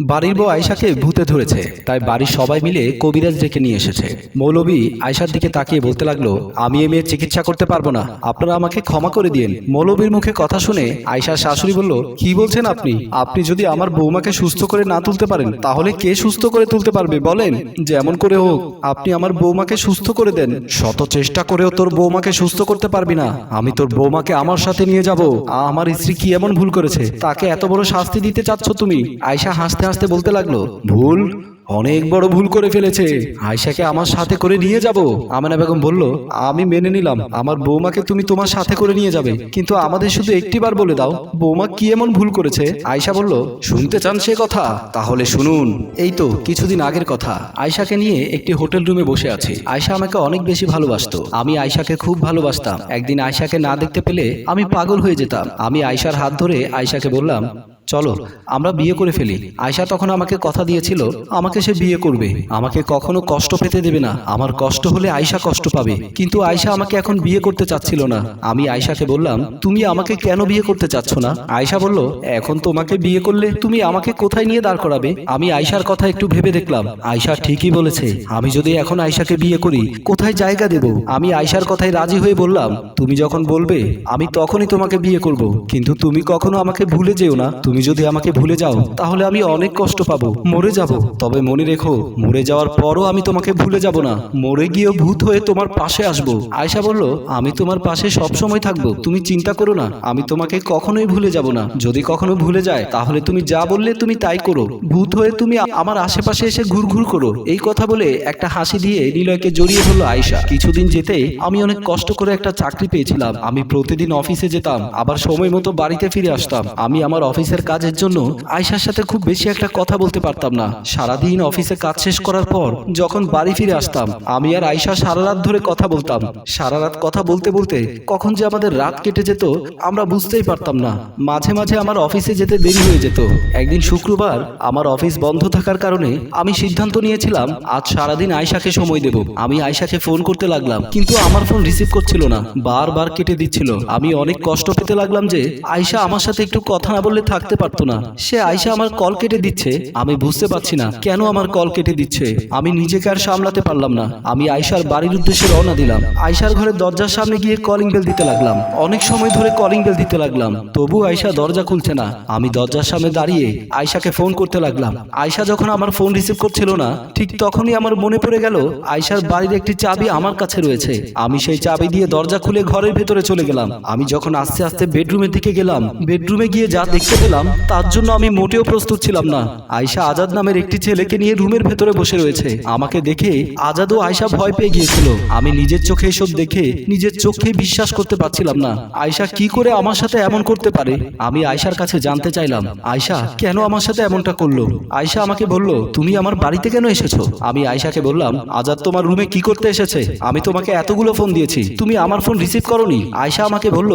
বাড়ির বউ আয়সাকে ভূতে ধরেছে, তাই বাড়ির সবাই মিলে কবিরাজ ডেকে নিয়ে এসেছে। মৌলবী আয়সার দিকে তাকিয়ে বলতে লাগল, আমি এ মেয়ের চিকিৎসা করতে পারব না, আপনারা আমাকে ক্ষমা করে দিন মৌলবীর মুখে কথা শুনে আয়সার শাশুড়ি বলল, কি বলছেন আপনি? আপনি যদি আমার বৌমাকে সুস্থ করে না তুলতে পারেন, তাহলে কে সুস্থ করে তুলতে পারবে? বলেন, যেমন করে হোক, আপনি আমার বৌমাকে সুস্থ করে দেন। শত চেষ্টা করেও তোর বৌমাকে সুস্থ করতে পারবি না। আমি তোর বৌমাকে আমার সাথে নিয়ে যাব। আমার স্ত্রী কি এমন ভুল করেছে? তাকে এত বড় শাস্তি দিতে চাচ্ছ তুমি? আয়সা হাসতে হাসতে বলতে লাগল ভুল অনেক বড় ভুল করে ফেলেছে। আয়সাকে আমার সাথে করে নিয়ে যাব। আমেনা বেগম বলল আমি মেনে নিলাম আমার বৌমাকে তুমি তোমার সাথে করে নিয়ে যাবে। কিন্তু আমাদের শুধু একটিবার বলে দাও বৌমা কি এমন ভুল করেছে? আয়সা বলল শুনতে চান সে কথা তাহলে শুনুন। এই তো কিছুদিন আগের কথা। আয়সাকে নিয়ে একটি হোটেল রুমে বসে আছি। আয়সা আমাকে অনেক বেশি ভালোবাসতো। আমি আয়সাকে খুব ভালোবাসতাম। একদিন আয়সাকে না দেখতে পেলে আমি পাগল হয়ে যেতাম। আমি আয়সার হাত ধরে আয়সাকে বললাম চলো, আমরা বিয়ে করে ফেলি। আয়সা তখন আমাকে কথা দিয়েছিল, আমাকে সে বিয়ে করবে। আমাকে কখনো কষ্ট পেতে দেবে না। আমার কষ্ট হলে আয়সা কষ্ট পাবে। কিন্তু আয়সা আমাকে এখন বিয়ে করতে চাচ্ছিল না। আমি আয়সাকে বললাম, তুমি আমাকে কেন বিয়ে করতে চাচ্ছ না? আয়সা বলল, এখন তোমাকে বিয়ে করলে তুমি আমাকে কোথায় নিয়ে দাঁড় করাবে? আমি আয়সার কথা একটু ভেবে দেখলাম। আয়সা ঠিকই বলেছে, আমি যদি এখন আয়সাকে বিয়ে করি, কোথায় জায়গা দেব? আমি আয়সার কথায় রাজি হয়ে বললাম, তুমি যখন বলবে, আমি তখনই তোমাকে বিয়ে করব। কিন্তু তুমি কখনো আমাকে ভুলে যেও না। তুমি যদি আমাকে ভুলে যাও, তাহলে আমি অনেক কষ্ট পাবো। মরে যাব। তবে মনে রেখো, মরে যাওয়ার পরও আমি তোমাকে ভুলে যাব না। মরে গিয়েও ভূত হয়ে তোমার পাশে আসব। আয়সা বলল, আমি তোমার পাশে সব সময় থাকব। তুমি চিন্তা করো না, আমি তোমাকে কখনোই ভুলে যাব না। যদি কখনো ভুলে যায়, তাহলে তুমি যা বললে তুমি তাই করো। ভূত হয়ে তুমি আমার আশেপাশে এসে ঘুরঘুর করো। এই কথা বলে একটা হাসি দিয়ে নিলয়কে জড়িয়ে ধরলো আয়সা কিছুদিন যেতে আমি অনেক কষ্ট করে একটা চাকরি পেয়েছিলাম। আমি প্রতিদিন অফিসে যেতাম, আবার সময় মতো বাড়িতে ফিরে আসতাম। আমি আমার অফিসের কাজের জন্য আয়সার সাথে খুব বেশি একটা কথা বলতে পারতাম না। সারাদিন অফিসে কাজ শেষ করার পর যখন বাড়ি ফিরে আসতাম, আমি আর আয়সা সারা রাত ধরে কথা বলতাম। সারা রাত কথা বলতে বলতে কখন যে আমাদের রাত কেটে যেত, আমরা বুঝতেই পারতাম না। মাঝে মাঝে আমার অফিসে যেতে দেরি হয়ে যেত। একদিন শুক্রবার আমার অফিস বন্ধ থাকার কারণে আমি সিদ্ধান্ত নিয়েছিলাম, আজ সারাদিন আয়সাকে সময় দেব। আমি আয়সাকে ফোন করতে লাগলাম, কিন্তু আমার ফোন রিসিভ করছিল না। বারবার কেটে দিচ্ছিল। আমি অনেক কষ্ট পেতে লাগলাম যে আয়সা আমার সাথে একটু কথা না বললে থাকতে পারতো না। সে আয়সা আমার কল কেটে দিচ্ছে। আমি বুঝতে পারছি না কেন আমার কল কেটে দিচ্ছে। আমি নিজেকে আর সামলাতে পারলাম না। আমি আয়সার বাড়ির উদ্দেশ্যে রওনা দিলাম। আয়সার ঘরের দরজার সামনে গিয়ে কলিং বেল দিতে লাগলাম। অনেক সময় ধরে কলিং বেল দিতে লাগলাম। তবু আয়সা দরজা খুলছে না। আমি দরজার সামনে দাঁড়িয়ে আয়সাকে ফোন করতে লাগলাম। আয়সা যখন আমার ফোন রিসিভ করছিল না, ঠিক তখনই আমার মনে পড়ে গেল আয়সার বাড়ির একটি চাবি আমার কাছে রয়েছে। আমি সেই চাবি দিয়ে দরজা খুলে ঘরের ভেতরে চলে গেলাম। আমি যখন আস্তে আস্তে বেডরুমের দিকে গেলাম বেডরুমে গিয়ে যা দেখতে পেলাম তার জন্য আমি মোটেও প্রস্তুত ছিলাম না। আয়সা আজাদ নামের একটি ছেলেকে নিয়ে রুমের ভেতরে বসে রয়েছে। আমাকে দেখে আজাদ ও আয়সা ভয় পেয়ে গিয়েছিল। আমি নিজের চোখে এসব দেখে নিজের চোখে বিশ্বাস করতে পারছিলাম না। আয়সা কি করে আমার সাথে এমন করতে পারে? আমি আয়সার কাছে জানতে চাইলাম আয়সা কেন আমার সাথে এমনটা করল? আয়সা আমাকে বলল, তুমি আমার বাড়িতে কেন এসেছ? আমি আয়সাকে বললাম, আজাদ তোমার রুমে কি করতে এসেছে? আমি তোমাকে এতগুলো ফোন দিয়েছি, তুমি আমার ফোন রিসিভ করনি। আয়সা আমাকে বলল,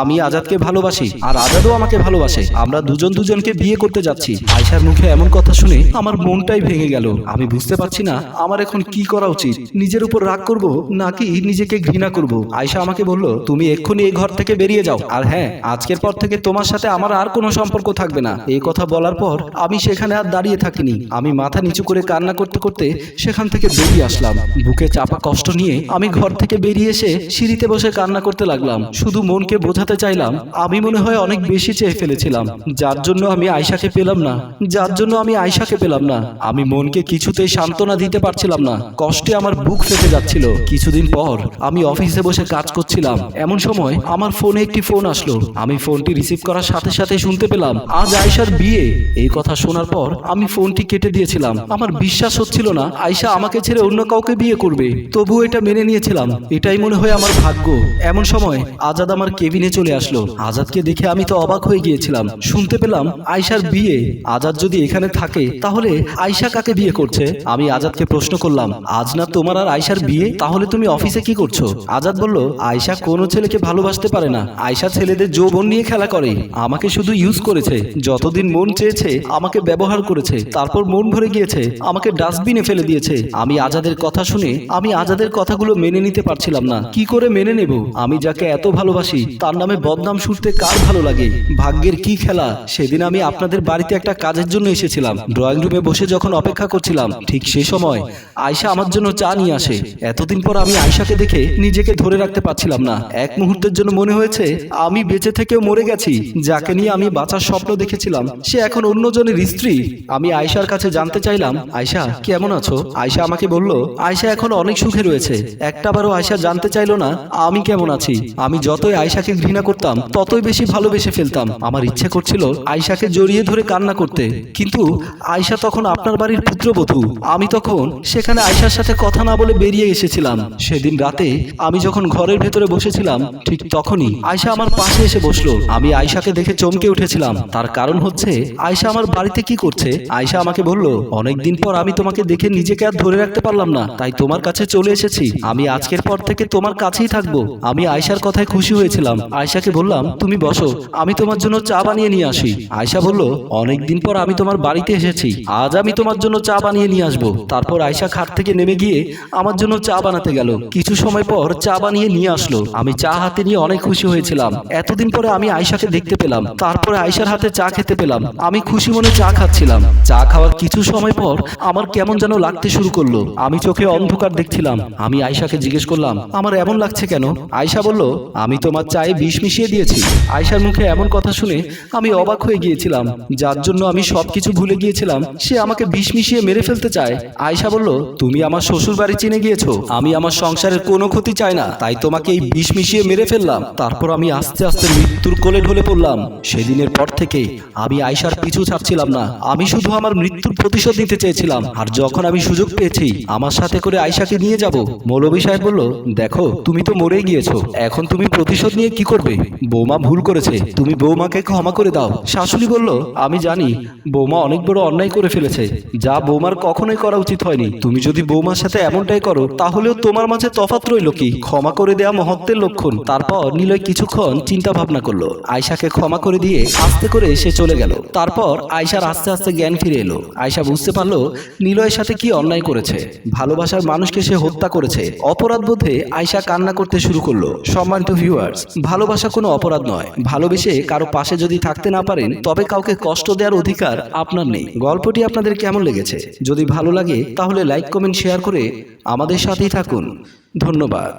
আমি আজাদকে ভালোবাসি, আর আজাদও আমাকে ভালোবাসে। আমরা দুজন দুজনকে বিয়ে করতে যাচ্ছি। আয়সার মুখে এমন কথা শুনে আমার মনটাই ভেঙে গেল। আমি বুঝতে পারছি না আমার এখন কি করা উচিত। নিজের উপর রাগ করব নাকি নিজেকে ঘৃণা করব? আয়সা আমাকে বলল তুমি এক্ষুনি এই ঘর থেকে বেরিয়ে যাও। আর হ্যাঁ আজকের পর থেকে তোমার সাথে আমার আর কোনো সম্পর্ক থাকবে না। এই কথা বলার পর আমি সেখানে আর দাঁড়িয়ে থাকিনি। আমি মাথা নিচু করে কান্না করতে করতে সেখান থেকে বেরিয়ে আসলাম। বুকে চাপা কষ্ট নিয়ে আমি ঘর থেকে বেরিয়ে এসে সিঁড়িতে বসে কান্না করতে লাগলাম। শুধু মনকে বোঝাতে চাইলাম আমি মনে হয় অনেক বেশি চেয়ে ফেলেছিলাম। যার জন্য আমি আয়সাকে পেলাম না যার জন্য আমি আয়সাকে পেলাম না। আমি মনকে কিছুতেই সান্ত্বনা দিতে পারছিলাম না। কষ্টে আমার বুক ফেটে যাচ্ছিল। কিছুদিন পর আমি অফিসে বসে কাজ করছিলাম। এমন সময় আমার ফোনে একটি ফোন আসলো। আমি ফোনটি রিসিভ করার সাথে সাথে শুনতে পেলাম। আজ আয়সার বিয়ে। এই কথা শোনার পর আমি ফোনটি কেটে দিয়েছিলাম। আমার বিশ্বাস হচ্ছিল না আয়সা আমাকে ছেড়ে অন্য কাউকে বিয়ে করবে। তবুও এটা মেনে নিয়েছিলাম। এটাই মনে হয় আমার ভাগ্য এমন সময় আজাদ আমার কেবিনে চলে আসলো আজাদকে দেখে আমি তো অবাক হয়ে গিয়েছিলাম শুনতে পেলাম আয়সার বিয়ে আজাদ যদি এখানে থাকে, তাহলে আয়সা কাকে বিয়ে করছে? আমি আজাদকে প্রশ্ন করলাম, আজ না তোমার আর আয়সার বিয়ে? তাহলে তুমি অফিসে কি করছ? আজাদ বলল আয়সা কোনো ছেলেকে ভালোবাসতে পারে না। আয়সা ছেলেদের যৌবন নিয়ে খেলা করে। আমাকে শুধু ইউজ করেছে। যতদিন মন চেয়েছে, আমাকে ব্যবহার করেছে। তারপর মন ভরে গিয়েছে, আমাকে ডাস্টবিনে ফেলে দিয়েছে। আমি আজাদের কথা শুনে, আমি আজাদের কথাগুলো মেনে নিতে পারছিলাম না। কি করে মেনে নেব? আমি যাকে এত ভালোবাসি, তার নামে বদনাম শুনতে কার ভালো লাগে? ভাগ্যের কি খেলা? সেদিন আমি আপনাদের বাড়িতে একটা কাজের জন্য এসেছিলাম। ড্রয়িং রুমে বসে যখন অপেক্ষা করছিলাম, ঠিক সেই সময় আয়শা আমার জন্য চা নিয়ে আসে। এতদিন পর আমি আয়শাকে দেখে নিজেকে ধরে রাখতে পারছিলাম না। এক মুহূর্তের জন্য মনে হয়েছে, আমি বেঁচে থেকেও মরে গেছি। যাকে নিয়ে আমি বাঁচার স্বপ্ন দেখেছিলাম, সে এখন অন্যজনের স্ত্রী। আমি আয়শার কাছে জানতে চাইলাম, আয়শা, কেমন আছো? আয়শা আমাকে বলল, আয়শা এখন অনেক সুখে রয়েছে। একটাবারও আয়শা জানতে চাইলো না, আমি কেমন আছি। আমি যতই আয়শাকে ঘৃণা করতাম, ততই বেশি ভালোবেসে ফেলতাম। আমার ইচ্ছে করছিল আয়শাকে জড়িয়ে ধরে কান্না করতে। কিন্তু আয়শা তখন আপনার বাড়ির পুত্রবধূ। আমি তখন সেখানে আয়শার সাথে কথা না বলে বেরিয়ে এসেছিলাম। সেদিন রাতে আমি যখন ঘরের ভেতরে বসেছিলাম, ঠিক তখনই আয়শা আমার পাশে এসে বসল। আমি আয়শাকে দেখে চমকে উঠেছিলাম। তার কারণ হচ্ছে, আয়শা আমার বাড়িতে কি করছে? আয়শা আমাকে বলল, অনেকদিন পর আমি তোমাকে দেখে নিজেকে আর ধরে রাখতে পারলাম না। তাই তোমার কাছে চলে এসেছি। আমি আজকের পর থেকে তোমার কাছেই থাকব। আমি আয়শার কথায় খুশি হয়েছিলাম। আয়শাকে বললাম, তুমি বসো। আমি তোমার জন্য চা বানিয়ে নিয়ে আসি। আয়শা বলল, অনেকদিন পর আমি তোমার বাড়িতে এসেছি। আজ আমি তোমার জন্য চা বানিয়ে নিয়ে আসব। তারপর আয়শা খাট থেকে নেমে গিয়ে আমার জন্য চা বানাতে গেল। কিছু সময় পর চা বানিয়ে নিয়ে আসলো। আমি চা হাতে নিয়ে অনেক খুশি হয়েছিলাম। এতদিন পরে আমি আয়শাকে দেখতে পেলাম। তারপরে আয়শার হাতে চা খেতে পেলাম। আমি খুশি মনে চা খাচ্ছিলাম। চা খাওয়ার কিছু সময় পর আমার কেমন যেন লাগতে শুরু করল। আমি চোখে অন্ধকার দেখছিলাম। আমি আয়শাকে জিজ্ঞেস করলাম, আমার এমন লাগছে কেন? আয়শা বলল, আমি তোমার চায়ে বিষ মিশিয়ে দিয়েছি। আয়শার মুখে এমন কথা শুনে আমি অবাক হয়ে গিয়েছিলাম। যার জন্য আমি সবকিছু ভুলে গিয়েছিলাম। সে আমাকে বিষ মিশিয়ে মেরে ফেলতে চায়। আয়শা বলল, তুমি আমার শ্বশুর বাড়ি চিনে গিয়েছো। আমি আমার সংসারের কোনো ক্ষতি চাই না। তাই তোমাকে এই বিষ মিশিয়ে মেরে ফেললাম। তারপর আমি আস্তে আস্তে মৃত্যুর কোলে ঢলে পড়লাম। সেদিনের পর থেকে আমি আয়শার পিছু ছাড়ছিলাম না। আমি শুধু আমার মৃত্যুর প্রতিশোধ নিতে চেয়েছিলাম। আর যখন আমি সুযোগ পেয়েছি, আমার সাথে করে আয়শাকে নিয়ে যাব। মৌলভী সাহেব বলল, দেখো, তুমি তো মরেই গিয়েছো। এখন তুমি প্রতিশোধ নিয়ে কি করবে? বৌমা ভুল করেছে। তুমি বৌমাকে ক্ষমা করে দাও। শাশুড়ি বলল, আমি জানি, বৌমা অনেক বড় অন্যায় করে ফেলেছে। যা বৌমার কখনোই করা উচিত হয়নি। তুমি যদি বৌমার সাথে এমনটাই করো, তাহলেও তোমার মাঝে তফাৎ রইল কি? ক্ষমা করে দেয়া মহত্বের লক্ষণ। তারপর নিলয় কিছুক্ষণ চিন্তা ভাবনা করল। আয়শাকে ক্ষমা করে দিয়ে আস্তে করে সে চলে গেল। তারপর আয়শার আস্তে আস্তে জ্ঞান ফিরে এলো। আয়শা বুঝতে পারল, নিলয়ের সাথে কি অন্যায় করেছে। ভালোবাসার মানুষকে সে হত্যা করেছে। অপরাধ বোধে আয়শা কান্না করতে শুরু করল। সম্মানিত ভিউয়ার্স ভালোবাসা কোনো অপরাধ নয়। ভালোবেসে কারও পাশে যদি থাকতে না পারেন, তবে কাউকে কষ্ট দেওয়ার অধিকার আপনার নেই। গল্পটি আপনাদের কেমন লেগেছে? যদি ভালো লাগে, তাহলে লাইক কমেন্ট শেয়ার করে আমাদের সাথেই থাকুন। ধন্যবাদ।